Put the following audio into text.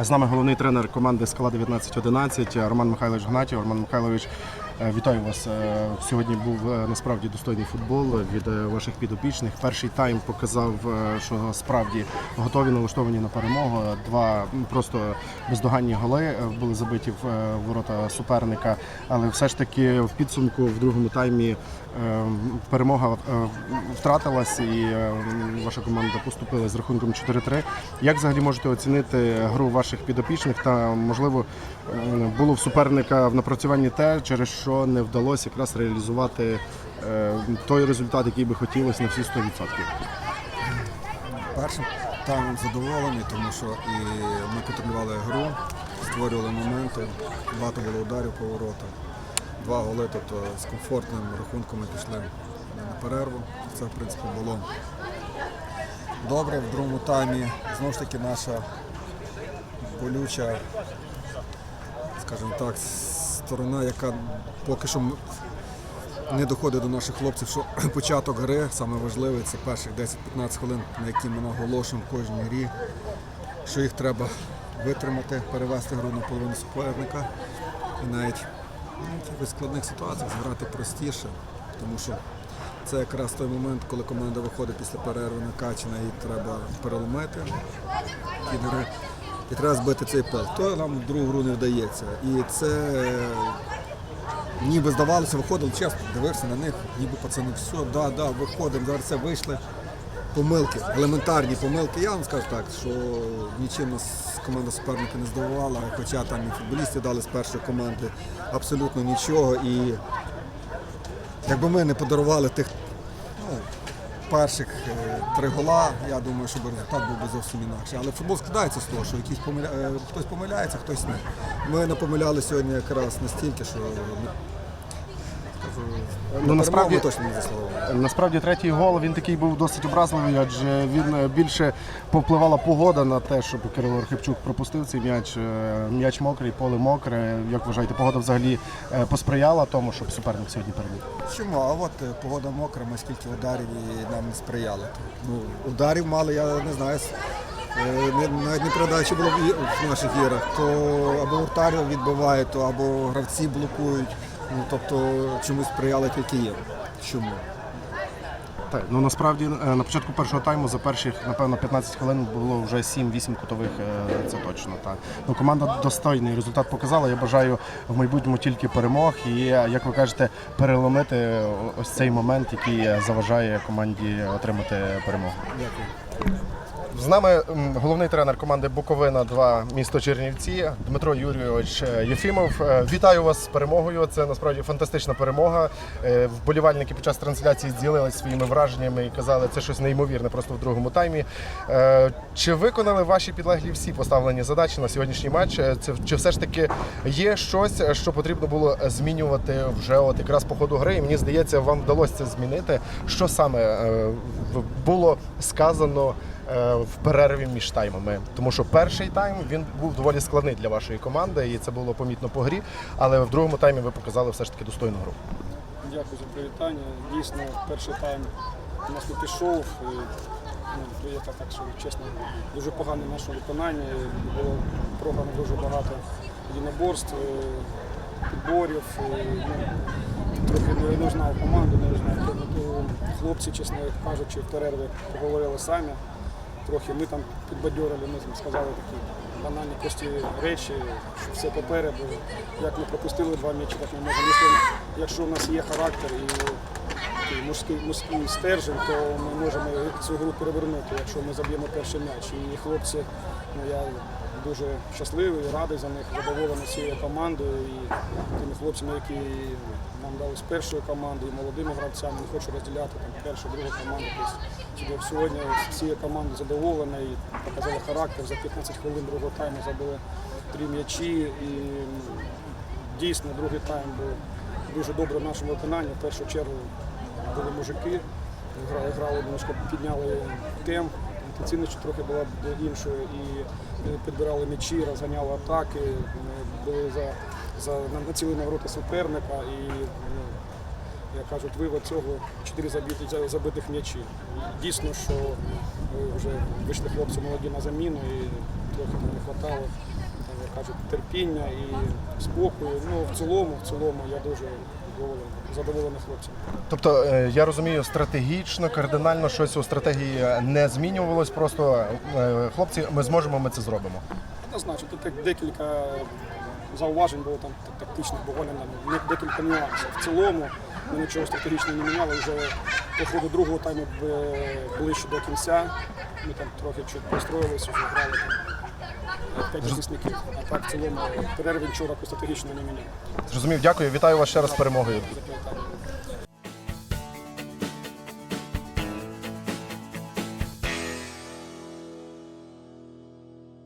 З нами головний тренер команди Скала 1911 Роман Михайлович Гнатів. Роман Михайлович, е, вітаю вас. Е, Сьогодні був е, насправді достойний футбол від ваших підопічних. Перший тайм показав, що справді готові налаштовані на перемогу. Два просто бездоганні голи були забиті в ворота суперника, але все ж таки в підсумку в другому таймі перемога е, втратилась і е, ваша команда поступила з рахунком 4-3. Як взагалі можете оцінити гру ваших підопічних та можливо е, було в суперника в напрацюванні те, через що не вдалося якраз реалізувати е, той результат, який би хотілося на всі 100%? Першим таймом задоволений, тому що і ми контролювали гру, створювали моменти, багато було ударів по воротах. Два голи, тобто з комфортним рахунком ми пішли на перерву. Це в принципі було добре. В другому таймі знову ж таки наша болюча, скажімо так, сторона, яка поки що не доходить до наших хлопців, що початок гри саме важливий це перших 10-15 хвилин, на які ми наголошуємо в кожній грі, що їх треба витримати, перевести гру на половину суперника і навіть в якихось складних ситуаціях зграти простіше, тому що це якраз той момент, коли команда виходить після перерви накачана і треба переломити хід гри. І треба збити цей пел. То нам другу гру не вдається. І це ніби здавалося, виходили, чесно, дивився на них, ніби пацани, все, да, да, виходимо, зараз це вийшли. Помилки, елементарні помилки. Я вам скажу так, що нічим нас команда суперника не здивувала, хоча там і футболісти дали з першої команди абсолютно нічого. І якби ми не подарували тих ну, перших е, три гола, я думаю, що би результат був би зовсім інакший. Але футбол складається з того, що якісь помиля... е, хтось помиляється, хтось не. Ми не помиляли сьогодні якраз настільки, що ну, насправді- точно не заслуговували. Насправді третій гол він такий був досить образливий, адже він е, більше повпливала погода на те, щоб Кирило Архипчук пропустив цей м'яч. Е, М'яч мокрий, поле мокре. Як вважаєте, погода взагалі е, посприяла тому, щоб суперник сьогодні переміг? Чому? А от погода мокра, ми скільки ударів і нам не сприяли. Ну, ударів мало, я не знаю. Навіть не передачі було в наших іграх, то або вратарів відбиває, то або гравці блокують. Ну, тобто чомусь сприяли тільки їм. Чому? Так, ну насправді е, на початку першого тайму за перших, напевно, 15 хвилин було вже 7-8 кутових, е, це точно. Так. Ну, команда достойний результат показала. Я бажаю в майбутньому тільки перемог і, е, як ви кажете, переломити ось цей момент, який заважає команді отримати перемогу. Дякую. З нами головний тренер команди Буковина 2 місто Чернівці Дмитро Юрійович е, Єфімов. Е, Вітаю вас з перемогою. Це насправді фантастична перемога. Е, Вболівальники під час трансляції ділилися своїми враженнями і казали, це щось неймовірне просто в другому таймі. Чи виконали ваші підлеглі всі поставлені задачі на сьогоднішній матч? Чи все ж таки є щось, що потрібно було змінювати вже от якраз по ходу гри? І мені здається, вам вдалося це змінити. Що саме було сказано? Е, в перерві між таймами. Тому що перший тайм він був доволі складний для вашої команди, і це було помітно по грі. Але в другому таймі ви показали все ж таки достойну гру. Дякую за привітання. Дійсно, перший тайм у нас не пішов. Ну, я так, так скажу чесно, дуже погане наше виконання. Було програно дуже багато єдиноборств, е, підборів. Ну, трохи не, знав команду, не знав. Ну, Хлопці, чесно кажучи, в перерві поговорили самі. Трохи ми там підбадьорили, ми сказали такі банальні прості речі, що все попереду. Як ми пропустили два м'ячі, так ми можемо. Якщо, у нас є характер і мужський, мужський стержень, то ми можемо цю гру перевернути, якщо ми заб'ємо перший м'яч. І хлопці, ну я дуже щасливий, радий за них, задоволений цією командою і тими хлопцями, які нам дали з першої команди, і молодими гравцями, не хочу розділяти там першу, другу команду. Тобто сьогодні цією командою задоволена і показали характер. За 15 хвилин другого тайму забили три м'ячі. І дійсно другий тайм був дуже добре в нашому виконанні. В першу чергу були мужики, грали, грали підняли темп, інтенсивність трохи була б іншою і е, підбирали м'ячі, розганяли атаки, ми були за, за націлені на ворота суперника і ну, як кажуть, вивод цього 4 забитих, забитих м'ячі. Дійсно, що е, вже вийшли хлопці молоді на заміну і трохи не вистачало, як кажуть, терпіння і спокою. Ну, в цілому, в цілому я дуже задоволений, хлопцями. Тобто е, я розумію, стратегічно, кардинально щось у стратегії не змінювалось. Просто е, хлопці, ми зможемо, ми це зробимо. Однозначно, тут декілька зауважень було там тактичних, буквально декілька нюансів. В цілому ми нічого стратегічно не міняли. Вже по ходу другого тайму ближче до кінця. Ми там трохи чуть построїлися, вже грали там п'ять захисників. А так в цілому перерви вчора стратегічно не міняли. Зрозумів, дякую. Вітаю вас ще раз з перемогою.